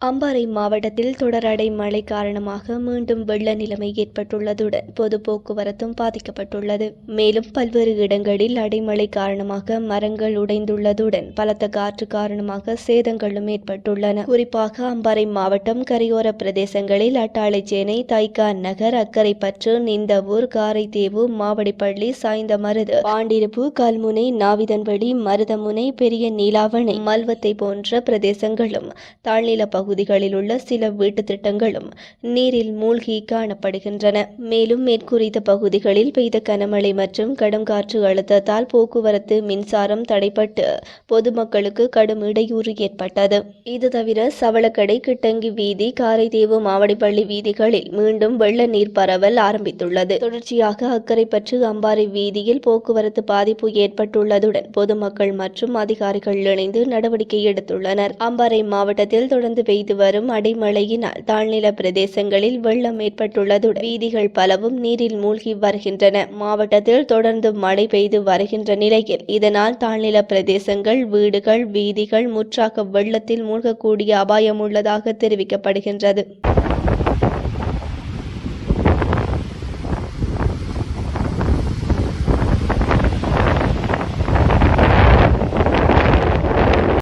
அம்பாறை மாவட்டத்தில் தொடரடை மழை காரணமாக மீண்டும் வெள்ள நிலைமை ஏற்பட்டுள்ளதுடன் பொது போக்குவரத்தும் பாதிக்கப்பட்டுள்ளது. மேலும் பல்வேறு இடங்களில் அடைமழை காரணமாக மரங்கள் உடைந்துள்ளதுடன் பலத்த காற்று காரணமாக சேதங்களும் ஏற்பட்டுள்ளன. குறிப்பாக அம்பாறை மாவட்டம் கரையோர பிரதேசங்களில் அட்டாளைச்சேனை தைக்கா நகர் அக்கரைப்பற்று நிந்தவூர் காரைதீவு மாவடிப்பள்ளி சாய்ந்தமருது பாண்டிருப்பு கல்முனை நாவிதன்வெளி மருதமுனை பெரிய நீலாவணை மல்வத்தை போன்ற பிரதேசங்களும் தாழ்நில பகுதிகளில் உள்ள சில வீட்டு திட்டங்களும் நீரில் மூழ்கி காணப்படுகின்றன. மேலும் மேற்குறித்த பகுதிகளில் பெய்த கனமழை மற்றும் கடும் காற்று அழுத்தத்தால் போக்குவரத்து மின்சாரம் தடைப்பட்டு பொதுமக்களுக்கு கடும் இடையூறு ஏற்பட்டது. இது தவிர சவளக்கடை கிட்டங்கி வீதி காரைதீவு மாவடிப்பள்ளி வீதிகளில் மீண்டும் வெள்ள நீர் பரவல் ஆரம்பித்துள்ளது. தொடர்ச்சியாக அக்கரைப்பற்று அம்பாறை வீதியில் போக்குவரத்து பாதிப்பு ஏற்பட்டுள்ளதுடன் பொதுமக்கள் மற்றும் அதிகாரிகள் இணைந்து நடவடிக்கை எடுத்துள்ளனர். அம்பாறை மாவட்டத்தில் தொடர்ந்து பெய்து வரும் அடைமழையினால் தாழ்நில பிரதேசங்களில் வெள்ளம் ஏற்பட்டுள்ளதுடன் வீதிகள் பலவும் நீரில் மூழ்கி வருகின்றன. மாவட்டத்தில் தொடர்ந்து மழை பெய்து வருகின்ற நிலையில் இதனால் தாழ்நில பிரதேசங்கள் வீடுகள் வீதிகள் முற்றாக வெள்ளத்தில் மூழ்கக்கூடிய அபாயம் உள்ளதாக தெரிவிக்கப்படுகின்றது.